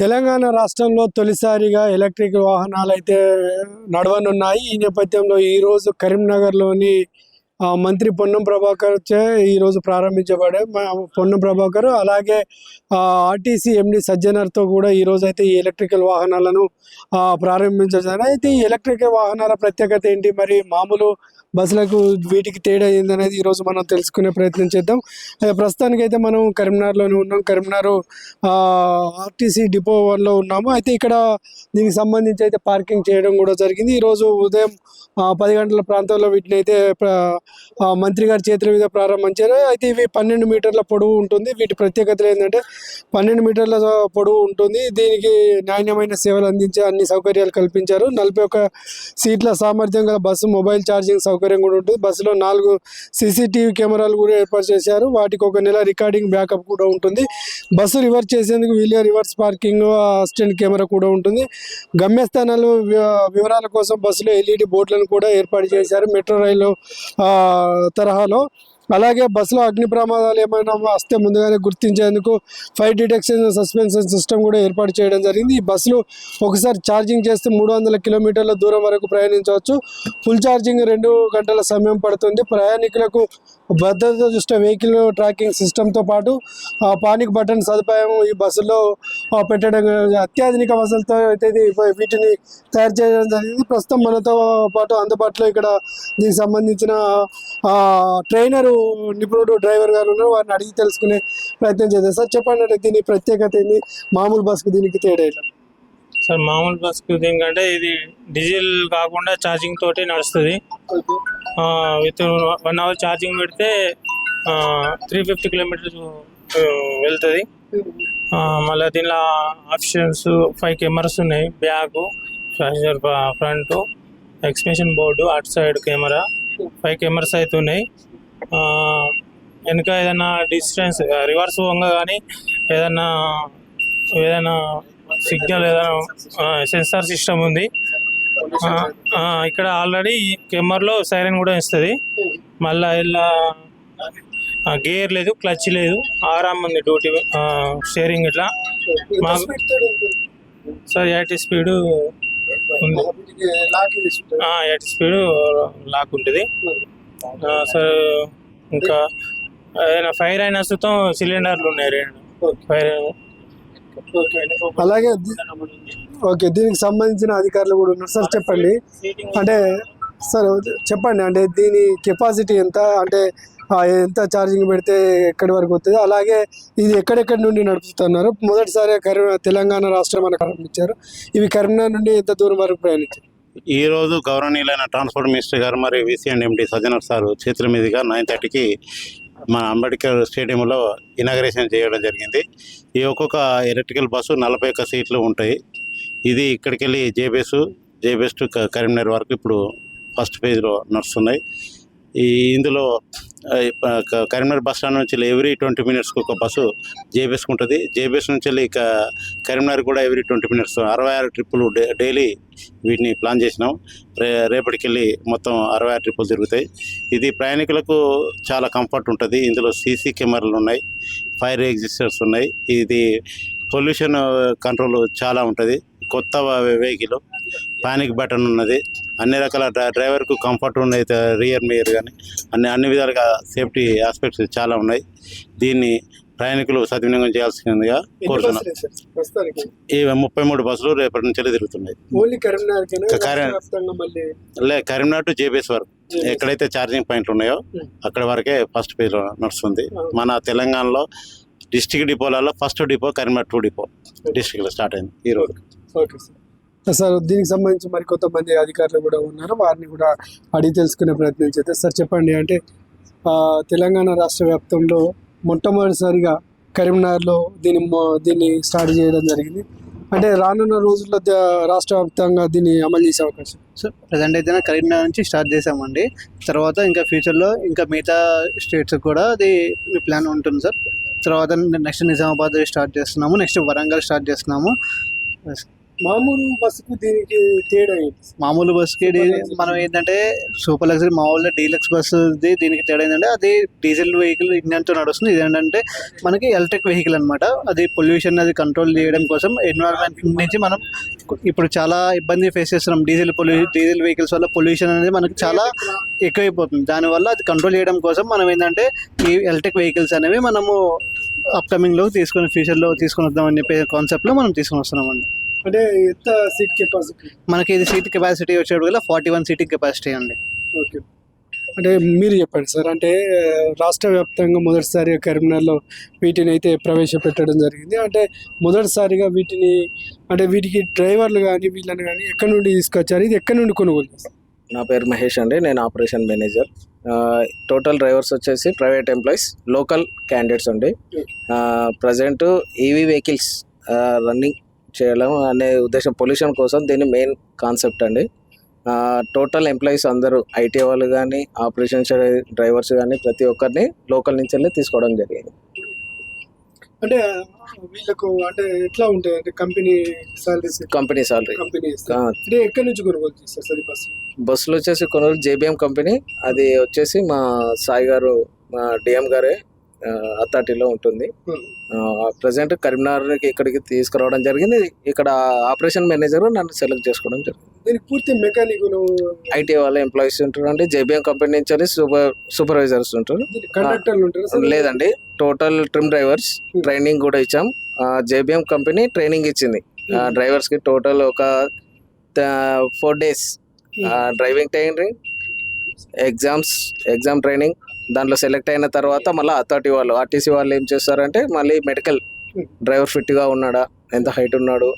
తెలంగాణ రాష్ట్రంలో తొలిసారిగా ఎలక్ట్రిక్ వాహనాలు అయితే నడవనున్నాయి. ఈ నేపథ్యంలో ఈరోజు కరీంనగర్లోని మంత్రి పొన్నం ప్రభాకర్ చే ఈరోజు ప్రారంభించబడే పొన్నం ప్రభాకర్ అలాగే ఆర్టీసీ ఎండి సజ్జనర్తో కూడా ఈరోజు అయితే ఈ ఎలక్ట్రికల్ వాహనాలను ప్రారంభించారు అయితే ఈ ఎలక్ట్రికల్ వాహనాల ప్రత్యేకత ఏంటి? మరి మామూలు బస్సులకు వీటికి తేడా ఏందనేది ఈరోజు మనం తెలుసుకునే ప్రయత్నం చేద్దాం. ప్రస్తుతానికి ప్రస్తుతానికైతే మనం కరీంనగర్లోనే ఉన్నాం. కరీంనగర్ ఆర్టీసీ డిపో వన్లో ఉన్నాము. అయితే ఇక్కడ దీనికి సంబంధించి అయితే పార్కింగ్ చేయడం కూడా జరిగింది. ఈరోజు ఉదయం పది గంటల ప్రాంతంలో వీటిని అయితే మంత్రి గారి చేతుల మీద ప్రారంభించారు అయితే ఇవి పన్నెండు మీటర్ల పొడవు ఉంటుంది. వీటి ప్రత్యేకతలు ఏంటంటే పన్నెండు మీటర్ల పొడవు ఉంటుంది. దీనికి నాణ్యమైన సేవలు అందించే అన్ని సౌకర్యాలు కల్పించారు. నలభై ఒక్క సీట్ల సామర్థ్యం గల బస్సు మొబైల్ ఛార్జింగ్ సౌకర్యం కూడా ఉంటుంది. బస్సులో నాలుగు సీసీటీవీ కెమెరాలు కూడా ఏర్పాటు చేశారు. వాటికి ఒక నెల రికార్డింగ్ బ్యాకప్ కూడా ఉంటుంది. బస్సు రివర్స్ చేసేందుకు వీలియర్ రివర్స్ పార్కింగ్ అసిస్టెంట్ కెమెరా కూడా ఉంటుంది. గమ్యస్థానాలు వివరాల కోసం బస్సులో ఎల్ఈడి బోర్డులను కూడా ఏర్పాటు చేశారు. మెట్రో రైలు తరహాలో అలాగే బస్సులో అగ్ని ప్రమాదాలు ఏమైనా వస్తే ముందుగానే గుర్తించేందుకు ఫైర్ డిటెక్షన్ సస్పెన్షన్ సిస్టమ్ కూడా ఏర్పాటు చేయడం జరిగింది. ఈ బస్సులు ఒకసారి ఛార్జింగ్ చేస్తే మూడు వందల కిలోమీటర్ల దూరం వరకు ప్రయాణించవచ్చు. ఫుల్ ఛార్జింగ్ రెండు గంటల సమయం పడుతుంది. ప్రయాణికులకు భద్రత దృష్ట్యా వెహికల్ ట్రాకింగ్ సిస్టమ్తో పాటు ఆ, పానిక్ బటన్ సదుపాయం ఈ బస్సులో పెట్టడం అత్యాధునిక వసతులతో అయితే ఇది వీటిని తయారు చేయడం జరిగింది. ప్రస్తుతం మనతో పాటు అందుబాటులో ఇక్కడ దీనికి సంబంధించిన ట్రైనరు నిపుణుడు డ్రైవర్ గారు ఉన్నారు. వారిని అడిగి తెలుసుకునే ప్రయత్నం చేద్దాం. సార్ చెప్పండి అంటే దీని ప్రత్యేకత ఏంది? మామూలు బస్సుకు దీనికి తేడా? సార్ మామూలు బస్కు దీనికంటే ఇది డీజిల్ కాకుండా ఛార్జింగ్ తోటి నడుస్తుంది. విత్ వన్ అవర్ ఛార్జింగ్ పెడితే త్రీ ఫిఫ్టీ కిలోమీటర్స్ వెళ్తుంది. మళ్ళీ దీనిలో ఆప్షన్స్ ఫైవ్ కెమెరాస్ ఉన్నాయి. బ్యాక్ ఫ్రంట్ ఎక్స్టెన్షన్ బోర్డు అటు సైడ్ కెమెరా. ఫైవ్ కెమెరాస్ అయితే ఉన్నాయి. వెనక ఏదైనా డిస్టెన్స్ రివర్స్ పోగా కానీ ఏదైనా ఏదైనా సిగ్నల్ ఏదైనా సెన్సార్ సిస్టమ్ ఉంది. ఇక్కడ ఆల్రెడీ కెమెరాలో సైరన్ కూడా ఇస్తుంది మళ్ళీ ఇలా గేర్ లేదు క్లచ్ లేదు ఆరామ్ ఉంది డ్యూటీ స్టీరింగ్ ఇట్లా. మాకు సార్ ఎయిటీ స్పీడ్ ఉంది. ఎయిటీ స్పీడ్ లాక్ ఉంటుంది. సార్ ఇంకా ఏదైనా ఫైర్ అయిన సుతం సిలిండర్లు ఉన్నాయి రెండు. ఫైర్ అలాగే ఓకే. దీనికి సంబంధించిన అధికారులు కూడా ఉన్నారు. సార్ చెప్పండి. అంటే సార్ చెప్పండి. అంటే దీని కెపాసిటీ ఎంత? అంటే ఎంత ఛార్జింగ్ పెడితే ఎక్కడి వరకు వస్తుంది. అలాగే ఇది ఎక్కడెక్కడి నుండి నడుపుతున్నారు. మొదటిసారి కరీ తెలంగాణ రాష్ట్రం మనకు ప్రారంభించారు. ఇవి కరీంనగర్ నుండి ఎంత దూరం వరకు ప్రయాణించారు? ఈ రోజు గౌరవనీయులైన ట్రాన్స్పోర్ట్ మినిస్టర్ గారు మరియు VC and MD Sajjanar sir చేతుల మీదుగా నైన్ థర్టీకి మన అంబేద్కర్ స్టేడియంలో ఇనాగరేషన్ చేయడం జరిగింది. ఈ ఒక్కొక్క ఎలక్ట్రికల్ బస్సు నలభై ఒక్క సీట్లు ఉంటాయి. ఇది ఇక్కడికి వెళ్ళి జేబీఎస్ జేబీఎస్ టు కరీంనగర్ వరకు ఇప్పుడు ఫస్ట్ పేజ్లో నడుస్తున్నాయి. ఈ ఇందులో కరీంనగర్ బస్ స్టాండ్ నుంచి ఎవ్రీ ట్వంటీ మినిట్స్కి ఒక బస్సు జేబీఎస్కి ఉంటుంది జేబీఎస్ నుంచి వెళ్ళి ఇక కరీంనగర్ కూడా ఎవ్రీ ట్వంటీ మినిట్స్ అరవై ఆరు ట్రిప్పులు డైలీ వీటిని ప్లాన్ చేసినాం. రే రేపటికి వెళ్ళి మొత్తం అరవై ఆరు ట్రిప్పులు తిరుగుతాయి. ఇది ప్రయాణికులకు చాలా కంఫర్ట్ ఉంటుంది. ఇందులో సీసీ కెమెరాలు ఉన్నాయి. ఫైర్ ఎగ్జిస్టర్స్ ఉన్నాయి. ఇది పొల్యూషన్ కంట్రోల్ చాలా ఉంటుంది. కొత్త వెహికల్ పానిక్ బటన్ ఉన్నది. అన్ని రకాల డ్రై- డ్రైవర్కు కంఫర్ట్ ఉన్నాయి రియర్ మియర్ కానీ అన్ని అన్ని విధాలుగా సేఫ్టీ ఆస్పెక్ట్స్ చాలా ఉన్నాయి. దీన్ని ప్రయాణికులు సద్వినియోగం చేయాల్సిందిగా కోరుతున్నాం. ఈ ముప్పై మూడు బస్సులు రేపటి నుంచి తిరుగుతున్నాయి. లే కరీంనగర్ టు జేబీఎస్ వరకు. ఎక్కడైతే ఛార్జింగ్ పాయింట్లు ఉన్నాయో. అక్కడ వరకే ఫస్ట్ పేజ్ నడుస్తుంది. మన తెలంగాణలో district డిపోలలో first depot Karimnagar two depot డిస్టిక్లో స్టార్ట్ అయింది ఈ రోజు. Okay sir. సార్ దీనికి సంబంధించి మరి కొంతమంది అధికారులు కూడా ఉన్నారు. వారిని కూడా అడిగి తెలుసుకునే ప్రయత్నం చేద్దాం. సార్ చెప్పండి. అంటే తెలంగాణ రాష్ట్ర వ్యాప్తంలో మొట్టమొదటిసారిగా కరీంనగర్లో దీన్ని దీన్ని స్టార్ట్ చేయడం జరిగింది. అంటే రానున్న రోజుల్లో రాష్ట్ర వ్యాప్తంగా దీన్ని అమలు చేసే అవకాశం? సో ప్రజెంట్ అయితే కరీంనగర్ నుంచి స్టార్ట్ చేసామండి తర్వాత ఇంకా ఫ్యూచర్లో ఇంకా మిగతా స్టేట్స్ కూడా అది ప్లాన్ ఉంటుంది సార్. తర్వాత నెక్స్ట్ నిజామాబాద్ స్టార్ట్ చేస్తున్నాము నెక్స్ట్ వరంగల్ స్టార్ట్ చేస్తున్నాము. మామూలు బస్సుకు దీనికి తేడా ఏంటి? మామూలు బస్సుకి మనం ఏంటంటే సూపర్ లగ్జరీ మామూలుగా డీలక్స్ బస్సు దీనికి తేడా ఏంటంటే అది డీజిల్ వెహికల్ ఇంజన్తో నడుస్తుంది. ఇది ఏంటంటే మనకి ఎలక్ట్రిక్ వెహికల్ అన్నమాట. అది పొల్యూషన్ అది కంట్రోల్ చేయడం కోసం ఎన్విరాన్మెంట్ నుంచి మనం ఇప్పుడు చాలా ఇబ్బంది ఫేస్ చేస్తున్నాం. డీజిల్ పొల్యూ డీజిల్ వెహికల్స్ వల్ల పొల్యూషన్ అనేది మనకి చాలా ఎక్కువైపోతుంది. దానివల్ల అది కంట్రోల్ చేయడం కోసం మనం ఏంటంటే ఈ ఎలక్ట్రిక్ వెహికల్స్ అనేవి మనము అప్కమింగ్లో తీసుకొని ఫ్యూచర్లో తీసుకొని వద్దామని చెప్పే కాన్సెప్ట్లో మనం తీసుకొని వస్తున్నామండి. అంటే ఎంత సీట్ కెపాసిటీ మనకి ఇది సీట్ కెపాసిటీ వచ్చేటప్పుడు ఫార్టీ వన్ సీటింగ్ కెపాసిటీ అండి. ఓకే అంటే మీరు చెప్పండి సార్ అంటే రాష్ట్ర వ్యాప్తంగా మొదటిసారి కరీంనగర్లో వీటిని అయితే ప్రవేశపెట్టడం జరిగింది. అంటే మొదటిసారిగా వీటిని అంటే వీటికి డ్రైవర్లు కానీ వీళ్ళని కానీ ఎక్కడి నుండి తీసుకొచ్చారు? ఇది ఎక్కడి నుండి కొనుగోలు చేస్తారు నా పేరు మహేష్ అండి నేను ఆపరేషన్ మేనేజర్. టోటల్ డ్రైవర్స్ వచ్చేసి ప్రైవేట్ ఎంప్లాయీస్ లోకల్ క్యాండిడేట్స్ అండి. ప్రజెంట్ ఈవీ వెహికల్స్ రన్నింగ్ చేయడం అనే ఉద్దేశం పొల్యూషన్ కోసం దీని మెయిన్ కాన్సెప్ట్ అండి. టోటల్ ఎంప్లాయీస్ అందరూ ఐటీ వాళ్ళు కానీ ఆపరేషన్స్ డ్రైవర్స్ కానీ ప్రతి ఒక్కరిని లోకల్ నుంచి వెళ్ళి తీసుకోవడం జరిగింది. అంటే వీళ్ళకు అంటే ఎట్లా ఉంటాయి? అంటే company salaries company salary company అంటే ఎక్కడి నుంచి కొనుగోలు చేస్తారు సార్ బస్సులు వచ్చేసి కొనుగోలు జేబిఎం కంపెనీ అది వచ్చేసి మా సాయి గారు మా డిఎం గారే అథారిటీలో ఉంటుంది. ప్రజెంట్ కరీంనగర్కి ఇక్కడికి తీసుకురావడం జరిగింది. ఇక్కడ ఆపరేషన్ మేనేజర్ నన్ను సెలెక్ట్ చేసుకోవడం జరిగింది. దీనికి పూర్తి మెకానిక్ ఐటీ వాళ్ళ ఎంప్లాయీస్ ఉంటారు అంటే జేబిఎం కంపెనీ నుంచి అని సూపర్ సూపర్వైజర్స్ ఉంటారు. లేదండి. టోటల్ ట్రిమ్ డ్రైవర్స్ ట్రైనింగ్ కూడా ఇచ్చాం. జేబిఎం కంపెనీ ట్రైనింగ్ ఇచ్చింది. డ్రైవర్స్కి టోటల్ ఒక four days. Driving training exams exam training దాంట్లో సెలెక్ట్ అయిన తర్వాత మళ్ళీ అథారిటీ వాళ్ళు ఆర్టీసీ వాళ్ళు ఏం చేస్తారంటే మళ్ళీ మెడికల్ డ్రైవర్ ఫిట్గా ఉన్నాడా ఎంత హైట్ ఉన్నాడు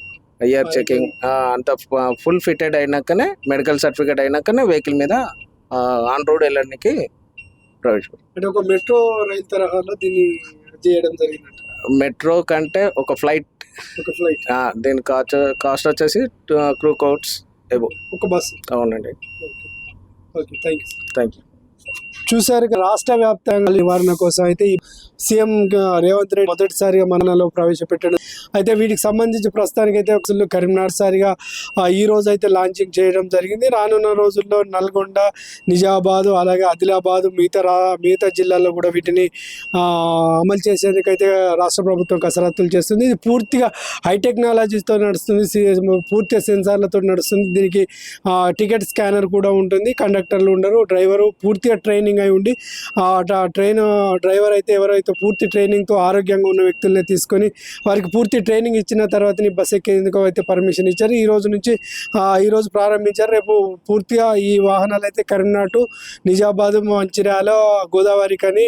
ఇయర్ చెకింగ్ అంత ఫుల్ ఫిటెడ్ అయినాకనే మెడికల్ సర్టిఫికేట్ అయినాకనే వెహికల్ మీద ఆన్ రోడ్ వెళ్ళడానికి ప్రవేశపెడతాం అంటే ఒక మెట్రో రైలు తరహాలో దీన్ని చేయడం జరిగినట్టు మెట్రో కంటే ఒక ఫ్లైట్ ఒక ఫ్లైట్. దీని కాస్ట్ కాస్ట్ వచ్చేసి క్రూ కోట్స్ ఎబో ఒక బస్సు. అవునండి. Okay. Thank you thank you చూసారు రాష్ట్ర వ్యాప్తంగా నివారణ కోసం అయితే సీఎం రేవంత్ రెడ్డి మొదటిసారిగా మనలో ప్రవేశపెట్టడం అయితే వీటికి సంబంధించి ప్రస్తుతానికి అయితే అసలు కరీంనగర్ సారిగా ఈ రోజు అయితే లాంచింగ్ చేయడం జరిగింది. రానున్న రోజుల్లో నల్గొండ నిజామాబాద్ అలాగే ఆదిలాబాదు మిగతా రా మిగతా జిల్లాల్లో కూడా వీటిని అమలు చేసేందుకైతే రాష్ట్ర ప్రభుత్వం కసరత్తులు చేస్తుంది. ఇది పూర్తిగా హై టెక్నాలజీతో నడుస్తుంది సి- పూర్తిగా సెన్సార్లతో నడుస్తుంది. దీనికి టికెట్ స్కానర్ కూడా ఉంటుంది కండక్టర్లు ఉండరు డ్రైవరు పూర్తిగా ట్రైనింగ్ అయి ఉండి ట్రైన్ డ్రైవర్ అయితే ఎవరైతే పూర్తి ట్రైనింగ్తో ఆరోగ్యంగా ఉన్న వ్యక్తులనే తీసుకొని వారికి పూర్తి ట్రైనింగ్ ఇచ్చిన తర్వాత బస్ ఎక్కేందుకు అయితే పర్మిషన్ ఇచ్చారు. ఈ రోజు నుంచి ఈరోజు ఈ రోజు ప్రారంభించారు. రేపు పూర్తిగా ఈ వాహనాలు అయితే కరీంనాడు టు నిజామాబాద్ మంచిర్యాల గోదావరి కానీ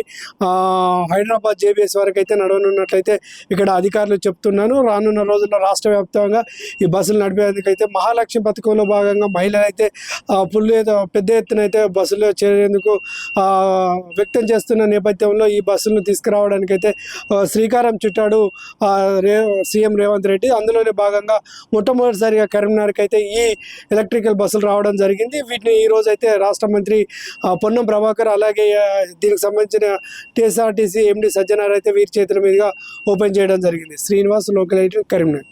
హైదరాబాద్ జేబీఎస్ వరకు అయితే నడవనున్నట్లయితే ఇక్కడ అధికారులు చెప్తున్నాను రానున్న రోజుల్లో రాష్ట్ర వ్యాప్తంగా ఈ బస్సులు నడిపేందుకైతే మహాలక్ష్మి పథకంలో భాగంగా మహిళలు అయితే పుల్లు ఫుల్ పెద్ద ఎత్తున అయితే బస్సులో చేరేందుకు వ్యక్తం చేస్తున్న నేపథ్యంలో ఈ బస్సులను తీసుకురావడానికైతే శ్రీకారం చుట్టాడు రే సీఎం రేవంత్ రెడ్డి. అందులోనే భాగంగా మొట్టమొదటిసారిగా కరీంనగర్కి అయితే ఈ ఎలక్ట్రికల్ బస్సులు రావడం జరిగింది. వీటిని ఈ అయితే రాష్ట్ర మంత్రి పొన్నం ప్రభాకర్ అలాగే దీనికి సంబంధించిన టీఎస్ఆర్టీసీ ఎండి సజ్జనార్ అయితే వీరి చేతుల మీదుగా ఓపెన్ చేయడం జరిగింది. Srinivas local eight Karimnagar.